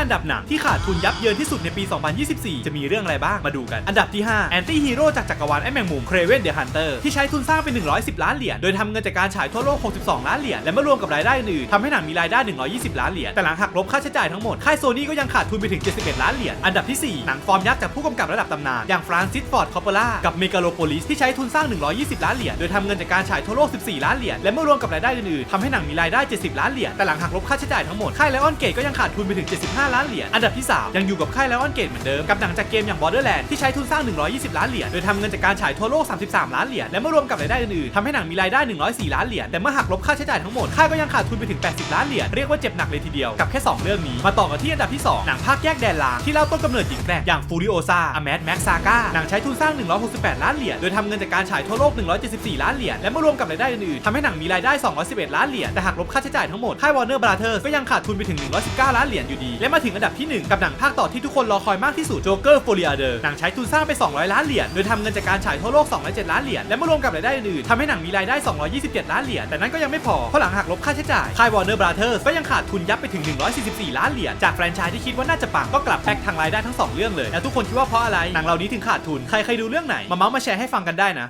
5 อันดับหนังที่ขาดทุนยับเยินที่สุดในปี 2024 จะมีเรื่องอะไรบ้างมาดูกัน อันดับที่ 5 แอนตี้ฮีโร่จากจักรวาลไอ้แมงมุมเครเวนเดอะฮันเตอร์ที่ใช้ทุนสร้างเป็น 110 ล้านเหรียญ โดยทำเงินจากการฉายทั่วโลก 62 ล้านเหรียญ และเมื่อรวมกับรายได้อื่นๆทำให้หนังมีรายได้ 120 ล้านเหรียญ แต่หลังหักลบค่าใช้จ่ายทั้งหมด ค่ายโซนี่ก็ยังขาดทุนไปถึง 71 ล้านเหรียญ อันดับที่ 4 หนังฟอร์มยักษ์จากผู้กำกับระดับตำนานอย่างฟรานซิส ฟอร์ด คอปเปล่า กับเมกาโลโพลิสที่ใช้ทุนสร้าง 120 ล้านเหรียญ โดยทำเงินจากการฉายทั่วโลก 14 ล้านเหรียญ และเมื่อรวมกับรายได้อื่นๆทำให้หนังมีรายได้ 70 ล้านเหรียญ แต่หลังหักลบค่าใช้จ่ายทั้งหมด ค่ายไลออนเกตก็ยังขาดทุนไปถึง 75ล้านเหรียญ อันดับที่ 3 ยังอยู่กับค่ายไลออนเกตเหมือนเดิม กับหนังจากเกมอย่าง Borderland ที่ใช้ทุนสร้าง 120 ล้านเหรียญ โดยทำเงินจากการฉายทั่วโลก 33 ล้านเหรียญ และเมื่อรวมกับรายได้อื่นๆทำให้หนังมีรายได้ 104 ล้านเหรียญ แต่เมื่อหักลบค่าใช้จ่ายทั้งหมด ค่ายก็ยังขาดทุนไปถึง 80 ล้านเหรียญ เรียกว่าเจ็บหนักเลยทีเดียว กับแค่ 2 เรื่องนี้ มาต่อกันที่อันดับที่ 2 หนังภาคแยกแดนลางที่เล่าต้นกำเนิดหญิงแกร่งอย่าง Furiosa A Mad Max Saga หนังใช้ทุนสร้าง 168 ล้านเหรียญ โดยทำเงินจากการฉายทั่วโลก 174 ล้านเหรียญ และเมื่อรวมกับรายได้อื่นๆทำให้หนังมีรายได้ 211 ล้านเหรียญ แต่หักลบค่าใช้จ่ายทั้งหมด ค่าย Warner Brothers ก็ยังขาดทุนไปถึง 119 ล้านเหรียญอยู่ดี และมาถึงอันดับที่ 1 กับหนังภาคต่อที่ทุกคนรอคอยมากที่สุด Joker Folia The หนังใช้ทุนสร้างไป 200 ล้านเหรียญโดยทำเงินจากการฉายทั่วโลก207ล้านเหรียญและเมื่อรวมกับรายได้อื่นๆทำให้หนังมีรายได้ 227 ล้านเหรียญแต่นั้นก็ยังไม่พอเพราะหลังหักลบค่าใช้จ่ายค่าย Warner Brothers ก็ยังขาดทุนยับไปถึง 144 ล้านเหรียญจากแฟรนไชส์ที่คิดว่าน่าจะปังก็กลับแพ็กทางรายได้ทั้งสองเรื่องเลยแล้วทุกคนคิดว่าเพราะอะไรหนังเหล่านี้ถึงขาดทุนใครเคยดูเรื่องไหนมาเมาส์มาแชร์ให้ฟังกันได้นะ